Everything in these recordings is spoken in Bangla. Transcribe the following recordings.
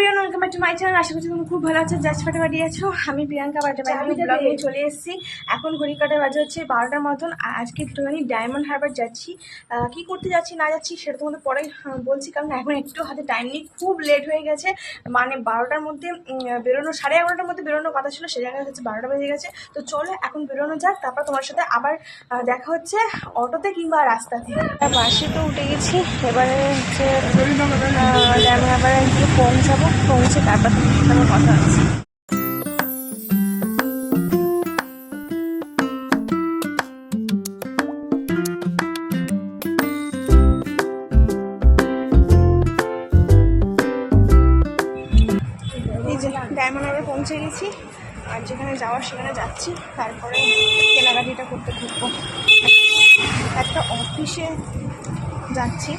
ওয়েলকাম টু মাই চ্যানেল আশা করছি তুমি খুব ভালো আছো আছো। আমি প্রিয়াঙ্কা ব্লগ নিয়ে চলে এসেছি। এখন ঘড়ি কাটা বাজে হচ্ছে বারোটার মতন। আজকে একটুখানি ডায়মন্ড হারবার যাচ্ছি। কি করতে যাচ্ছি না যাচ্ছি সেটা তোমাদের পরে আহ, বলছি। কারণ এখন একটু হাতে টাইম নেই খুব লেট হয়ে গেছে। মানে বারোটার মধ্যে বেরোনো সাড়ে এগারোটার মধ্যে বেরোনোর কথা ছিল সে জায়গায় হচ্ছে বারোটা বেজে গেছে। তো চলো এখন বেরোনো যাক। তারপর তোমার সাথে আবার দেখা হচ্ছে অটোতে কিংবা রাস্তাতে। বাসে তো উঠে গেছি। এবারে হচ্ছে ডায়মন্ড হারবারে গিয়ে পৌঁছাবো। পৌঁছে তারপর তোমার কথা আছে? পৌঁছে আর যেখানে যাওয়ার সেখানে যাচ্ছি। তারপরে কেনাকাটিটা করতে ঢুকবো একটা অফিসে যাচ্ছি।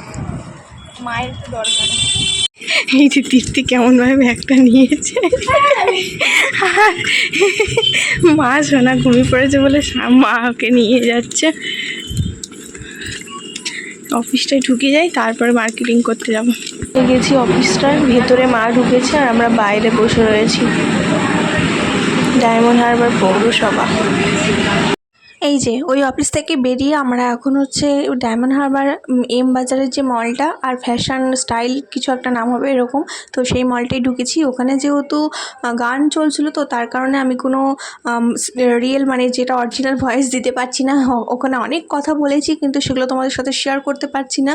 মায়ের দরকার। এই যে তৃপ্তি কেমন ভাবে ব্যাগটা নিয়েছে মা সোনা ঘুমিয়ে পড়েছে বলে মা ওকে নিয়ে যাচ্ছে। অফিসটায় ঢুকে যাই, তারপরে মার্কেটিং করতে যাব। গেছি অফিসটার, ভেতরে মা ঢুকেছে আর আমরা বাইরে বসে রয়েছি। ডায়মন্ড হারবার পৌরসভা। এই যে, ওই অফিস থেকে বেরিয়ে আমরা এখন হচ্ছে ডায়মন্ড হারবার এম বাজারের যে মলটা আর ফ্যাশন স্টাইল কিছু একটা নাম হবে এরকম, তো সেই মলটাই ঢুকেছি। ওখানে যেহেতু গান চলছিল তো তার কারণে আমি কোনো রিয়েল মানে যেটা অরিজিনাল ভয়েস দিতে পারছি না। ওখানে অনেক কথা বলেছি কিন্তু সেগুলো তোমাদের সাথে শেয়ার করতে পারছি না।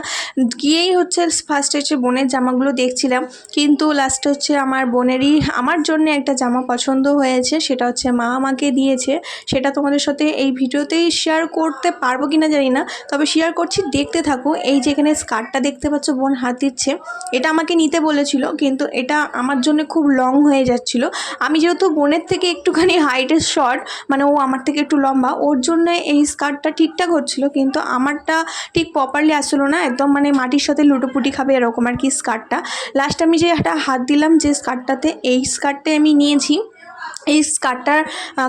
গিয়েই হচ্ছে ফার্স্টে হচ্ছে বোনের জামাগুলো দেখছিলাম, কিন্তু লাস্টে হচ্ছে আমার বোনেরই, আমার জন্য একটা জামা পছন্দ হয়েছে, সেটা হচ্ছে মা আমাকে দিয়েছে। সেটা তোমাদের সাথে এই ভিডিওতেই শেয়ার করতে পারব কিনা জানি না, তবে শেয়ার করছি, দেখতে থাকো। এই যে এখানে স্কার্টটা দেখতে পাচ্ছ, বোন হাত দিচ্ছে। এটা আমাকে নিতে বলেছিল, কিন্তু এটা আমার জন্য খুব লং হয়ে যাচ্ছিল। আমি যেহেতু বোনের থেকে একটুখানি হাইটের শর্ট মানে ও আমার থেকে একটু লম্বা, ওর জন্য এই স্কার্টটা ঠিকঠাক হচ্ছিল, কিন্তু আমারটা ঠিক প্রপারলি আসলো না। একদম মানে মাটির সাথে লুটোপুটি খাবে এরকম আর কি স্কার্টটা লাস্ট আমি যে একটা হাত দিলাম, যে স্কার্টটাতে এই স্কার্টটাই আমি নিয়েছি। এই স্কার্টটার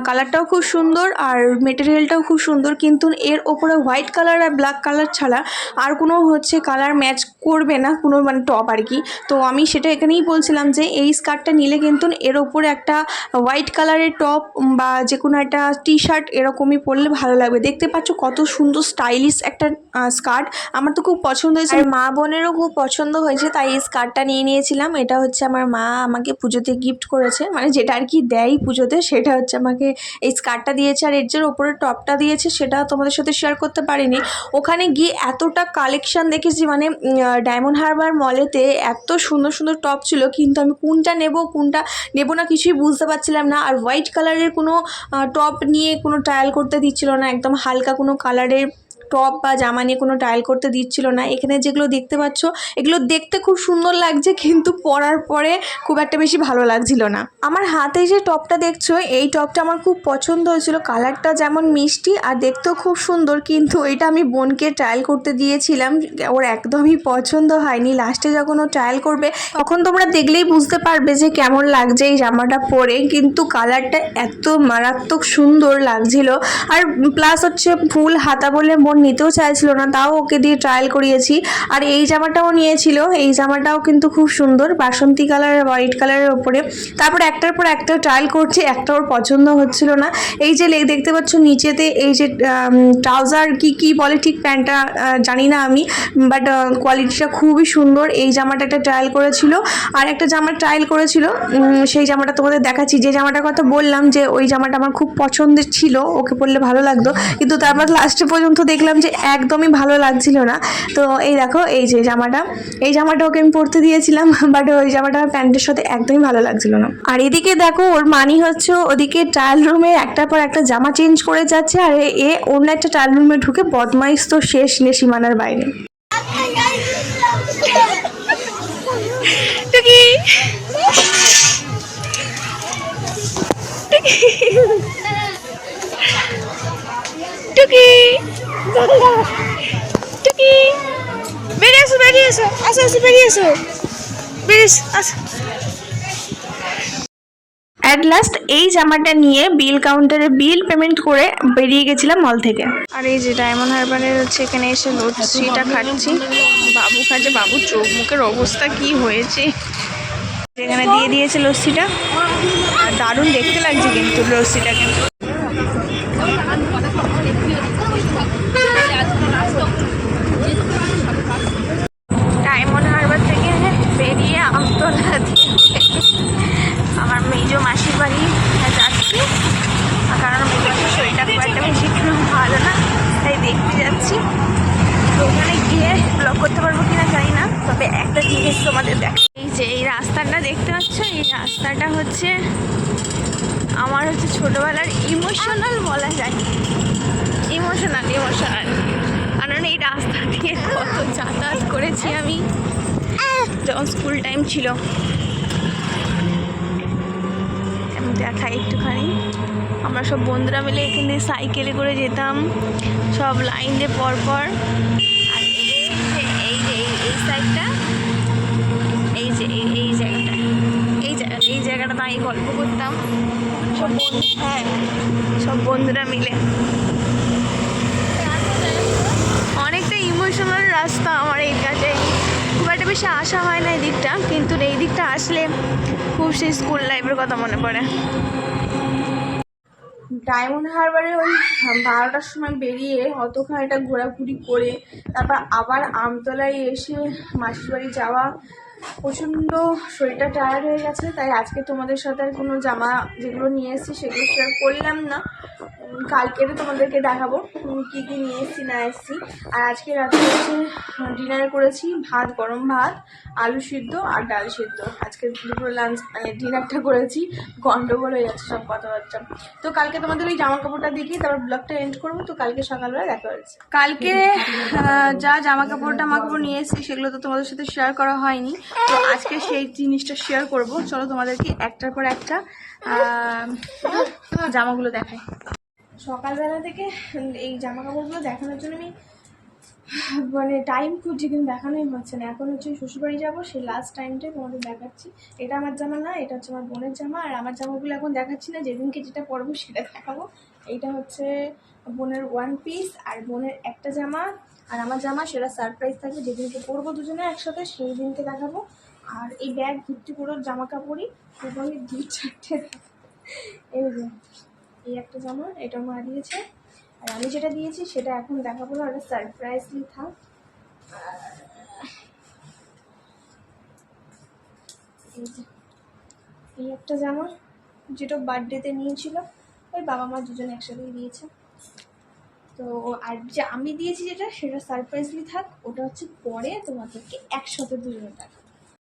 কালারটাও খুব সুন্দর আর মেটেরিয়ালটাও খুব সুন্দর, কিন্তু এর ওপরে হোয়াইট কালার আর ব্ল্যাক কালার ছাড়া আর কোনো হচ্ছে কালার ম্যাচ করবে না, কোনো মানে টপ আর কি। তো আমি সেটা এখানেই বলছিলাম যে এই স্কার্টটা নিলে কিন্তু এর ওপরে একটা হোয়াইট কালারের টপ বা যে কোনো একটা টি শার্ট এরকমই পরলে ভালো লাগবে। দেখতে পাচ্ছ কত সুন্দর স্টাইলিশ একটা স্কার্ট। আমার তো খুব পছন্দ হয়েছে। মা বোনেরও খুব পছন্দ হয়েছে, তাই এই স্কার্টটা নিয়ে নিয়েছিলাম। এটা হচ্ছে আমার মা আমাকে পুজোতে গিফট করেছে মানে যেটা আর কি দেয় পুজোতে, সেটা হচ্ছে আমাকে এই স্কার্টটা দিয়েছে আর এর যে ওপরে টপটা দিয়েছে সেটা তোমাদের সাথে শেয়ার করতে পারিনি। ওখানে গিয়ে এতটা কালেকশান দেখেছি মানে ডায়মন্ড হারবার মলেতে এত সুন্দর সুন্দর টপ ছিল, কিন্তু আমি কোনটা নেব কোনটা নেব না কিছুই বুঝতে পারছিলাম না। আর হোয়াইট কালারের কোনো টপ নিয়ে কোনো ট্রায়াল করতে দিচ্ছিল না, একদম হালকা কোনো কালারের টপ বা জামা নিয়ে কোনো ট্রায়াল করতে দিচ্ছিল না। এখানে যেগুলো দেখতে পাচ্ছ, এগুলো দেখতে খুব সুন্দর লাগছে, কিন্তু পরার পরে খুব একটা বেশি ভালো লাগছিল না। আমার হাতে যে টপটা দেখছ, এই টপটা আমার খুব পছন্দ হয়েছিল। কালারটা যেমন মিষ্টি আর দেখতেও খুব সুন্দর, কিন্তু এটা আমি বোনকে ট্রায়াল করতে দিয়েছিলাম। ওর একদমই পছন্দ হয়নি। লাস্টে যখন ও ট্রায়াল করবে, তখন তোমরা দেখলেই বুঝতে পারবে যে কেমন লাগছে এই জামাটা পরে। কিন্তু কালারটা এত মারাত্মক সুন্দর লাগছিল। আর প্লাস হচ্ছে ফুল হাতা বলে বোন নিতেও চাইছিল না, তাও ওকে দিয়ে ট্রায়াল করিয়েছি। আর এই জামাটাও নিয়েছিল, এই জামাটাও কিন্তু খুব সুন্দর, বাসন্তী কালার হোয়াইট কালারের ওপরে। তারপর একটার পর একটা ট্রায়াল করছে, একটা ওর পছন্দ হচ্ছিল না। এই যে দেখতে পাচ্ছ নিচেতে এই যে ট্রাউজার কি কি বলে ঠিক প্যান্টটা জানি না আমি বাট কোয়ালিটিটা খুবই সুন্দর। এই জামাটা একটা ট্রায়াল করেছিল, আর একটা জামা ট্রায়াল করেছিল সেই জামাটা তোমাদের দেখাচ্ছি। যে জামাটার কথা বললাম যে ওই জামাটা আমার খুব পছন্দের ছিল, ওকে পরলে ভালো লাগতো, কিন্তু তারপর লাস্টে পর্যন্ত দেখলাম যে একদমই ভালো লাগছিল না। তো এই দেখো, এই যে জামাটা, এই জামাটা ওকে আমি পরতে দিয়েছিলাম বাট ওই জামাটা আমার প্যান্টের সাথে একদমই ভালো লাগছিল না। আর এদিকে দেখো, ওর মানি হচ্ছে ওদিকে ট্রায়াল রুমে একটার পর একটা জামা চেঞ্জ করে যাচ্ছে, আর এ- অন্য একটা ট্রায়াল রুমে ঢুকে বদমাইশ তো শেষ নেই সীমানার বাইরে। টুকি। টুকি বেরিয়ে আসো বেরিয়ে এসো আসো আসো বেরিয়ে এসো বেরিয়ে আসো অ্যাট লাস্ট এই জামাটা নিয়ে বিল কাউন্টারে বিল পেমেন্ট করে বেরিয়ে গেছিলাম মল থেকে। আর এই যে ডায়মন্ড হারবারের হচ্ছে এখানে এসে লস্যিটা খাচ্ছি বাবু খাচ্ছে বাবুর চোখ মুখের অবস্থা কি হয়েছে? এখানে দিয়ে দিয়েছে লস্যিটা। আর দারুণ দেখতে লাগছে কিন্তু লস্যিটা কিন্তু ডায়মন্ড হারবার থেকে বেরিয়ে আমতলা আমার মেজো মাসির বাড়ি যাচ্ছি। কারণ মেজো মাসির শরীরটা খুব একটা বেশি ভালো না, তাই দেখতে যাচ্ছি। ওখানে গিয়ে ব্লগ করতে পারব কিনা জানি না, তবে একটা জিনিস তোমাদের দেখ এই যে, এই রাস্তাটা দেখতে পাচ্ছ? এই রাস্তাটা হচ্ছে আমার হচ্ছে ছোটোবেলার ইমোশনাল বলা যায়। ইমোশনাল ইমোশনাল কারণ এই রাস্তা দিয়ে কত যাতায়াত করেছি আমি। যখন স্কুল টাইম ছিল। আমি দেখাই একটুখানি। আমরা সব বন্ধুরা মিলে এখান এখানে সাইকেলে করে যেতাম। সব লাইন দিয়ে পর পর আর এই যে, এই এই- যে, এই জায়গাটা, এই জায়গা এই জায়গাটা আমি গল্প করতাম। সব হ্যাঁ সব বন্ধুরা মিলে। অনেকটা ইমোশনাল রাস্তা আমার এই কাছে বেশি আসা হয় না এই দিকটা কিন্তু এই দিকটা আসলে খুব সেই স্কুল লাইফের কথা মনে পড়ে। ডায়মন্ড হারবারে ওই বারোটার সময় বেরিয়ে অতখানিটা ঘোরাঘুরি করে, তারপর আবার আমতলায় এসে মাসির বাড়ি যাওয়া প্রচণ্ড শরীরটা টায়ার্ড হয়ে গেছে তাই আজকে তোমাদের সাথে আর কোনো জামা যেগুলো নিয়ে এসেছি সেগুলো শেয়ার করলাম না। উম, কালকেরে তোমাদেরকে দেখাবো কী কী নিয়ে এসেছি না এসেছি। আর আজকে রাতে হচ্ছে ডিনার করেছি ভাত গরম ভাত আলু সিদ্ধ আর ডাল সিদ্ধ। আজকে দুপুর লাঞ্চ মানে ডিনারটা করেছি গন্ডগোল হয়ে যাচ্ছে সব কথাবার্তা। তো কালকে তোমাদের ওই জামা কাপড়টা দেখিয়ে তারপর ব্লগটা এন্ড করব। তো কালকে সকালবেলা দেখা হচ্ছে। কালকে যা জামা কাপড় টামা কাপড় নিয়ে এসেছি সেগুলো তো তোমাদের সাথে শেয়ার করা হয়নি। তো আজকে সেই জিনিসটা শেয়ার করব। চলো তোমাদেরকে একটার পর একটা জামাগুলো দেখাই। সকালবেলা থেকে এই জামা কাপড়গুলো দেখানোর জন্য আমি মানে টাইম খুঁজছি কিন্তু দেখানোই হচ্ছে না। এখন হচ্ছে শ্বশুরবাড়ি যাব, সেই লাস্ট টাইমটাই তোমাদের দেখাচ্ছি। এটা আমার জামা না, এটা হচ্ছে আমার বোনের জামা। আর আমার জামাগুলো এখন দেখাচ্ছি না, যেদিনকে যেটা পরবো সেটা দেখাবো। এইটা হচ্ছে বোনের ওয়ান পিস আর বোনের একটা জামা। আর আমার জামা সেটা সারপ্রাইজ থাকবে যেদিনকে পরবো দুজনে একসাথে, সেই দিনকে দেখাবো। আর এই ব্যাগ ভর্তি পুরো জামা কাপড়ই এবং দু চারটে এই যে, এই একটা জামা, এটা মা দিয়েছে। আর আমি যেটা দিয়েছি সেটা এখন দেখাবো না, ওটা সারপ্রাইজলি থাক। এই একটা জামা যেটা বার্থডেতে নিয়েছিল। ওই বাবা মা দুজন একসাথেই দিয়েছে। তো আর যে আমি দিয়েছি যেটা, সেটা সারপ্রাইজলি থাক, ওটা হচ্ছে পরে তোমাদেরকে একসাথে দুজনে দেখ